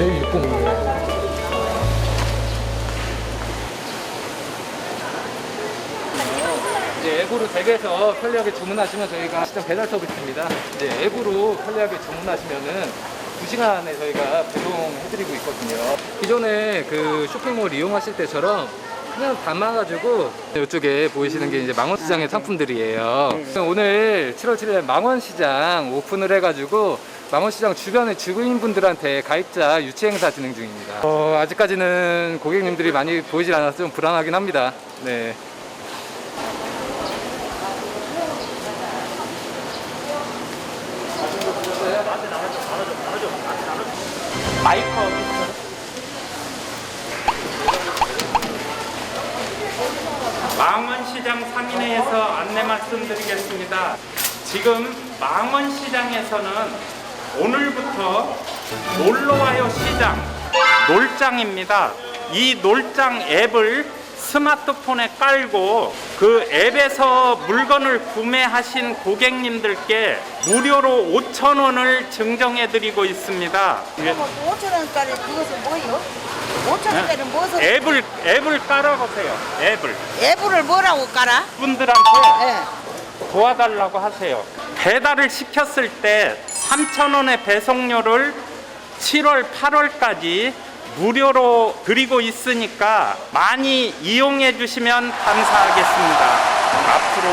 제606이에요. 이제 앱으로 댁에서 편리하게 주문하시면 저희가 시장 배달 서비스입니다. 이제 앱으로 편리하게 주문하시면은 2시간 안에 저희가 배송해드리고 있거든요. 기존에 그 쇼핑몰 이용하실 때처럼 그냥 담아가지고 이쪽에 보이시는 게 이제 망원시장의 상품들이에요. 오늘 7월 7일 망원시장 오픈을 해가지고 망원시장 주변의 주부인분들한테 가입자 유치 행사 진행 중입니다. 어, 아직까지는 고객님들이 많이 보이질 않아서 좀 불안하긴 합니다. 네. 마이크 시장 상인회에서 안내 말씀드리겠습니다. 지금 망원시장에서는 오늘부터 놀러와요 시장 놀장입니다. 이 놀장 앱을 스마트폰에 깔고 그 앱에서 물건을 구매하신 고객님들께 무료로 5천 원을 증정해 드리고 있습니다. 5천 원짜리 그것은 뭐예요? 5천 원짜리 무엇을 앱을 앱을 깔아보세요. 앱을 앱을 뭐라고 깔아? 분들한테 예. 도와달라고 하세요. 배달을 시켰을 때 3,000원의 배송료를 7월, 8월까지 무료로 드리고 있으니까 많이 이용해 주시면 감사하겠습니다. 앞으로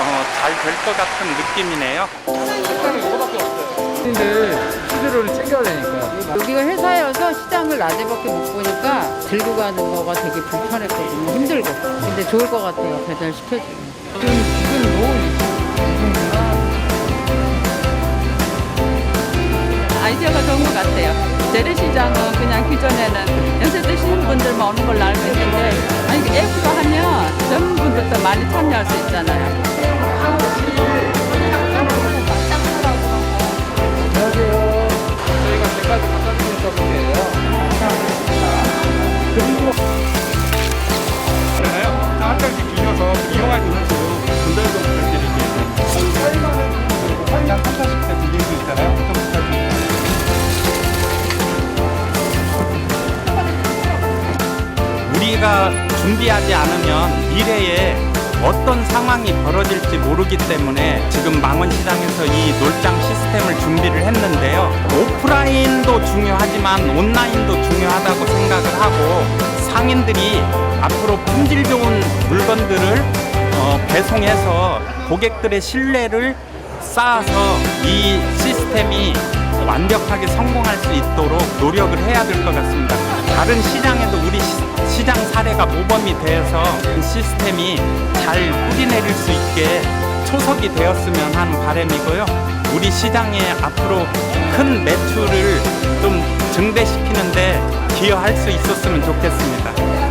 어, 잘될 것 같은 느낌이네요. 식당이 이거밖에 없어요. 근데 수수료를 챙겨야 되니까. 여기가 회사여서 시장을 낮에밖에 못 보니까 들고 가는 거가 되게 불편했거든요. 힘들고. 근데 좋을 것 같아요. 배달 시켜주면. 좀 지금 뭐 아이디어가 좋은 것 같아요. 재래시장은 그냥 기존에는 연세 드시는 분들만 오는 걸로 알고 있는데 아니 그 앱으로 하면 젊은 분들도 많이 참여할 수 있잖아요. 빌려서 이용할 수 있도록 분달 좀 부탁드릴게요. 한장 3, 40대 빌릴 수 있잖아요. 좀 부탁드립니다. 우리가 준비하지 않으면 미래에 어떤 상황이 벌어질지 모르기 때문에 지금 망원시장에서 이 놀장 시스템을 준비를 했는데요. 오프라인도 중요하지만 온라인도 중요하다고 생각을 하고 상인들이 앞으로 품질 좋은 물건들을 어, 배송해서 고객들의 신뢰를 쌓아서 이 시스템이 완벽하게 성공할 수 있도록 노력을 해야 될 것 같습니다. 다른 시장에도 우리 시- 시장 사례가 모범이 되어서 그 시스템이 잘 뿌리내릴 수 있게 초석이 되었으면 하는 바람이고요. 우리 시장에 앞으로 큰 매출을 좀 증대시키는데 기여할 수 있었으면 좋겠습니다.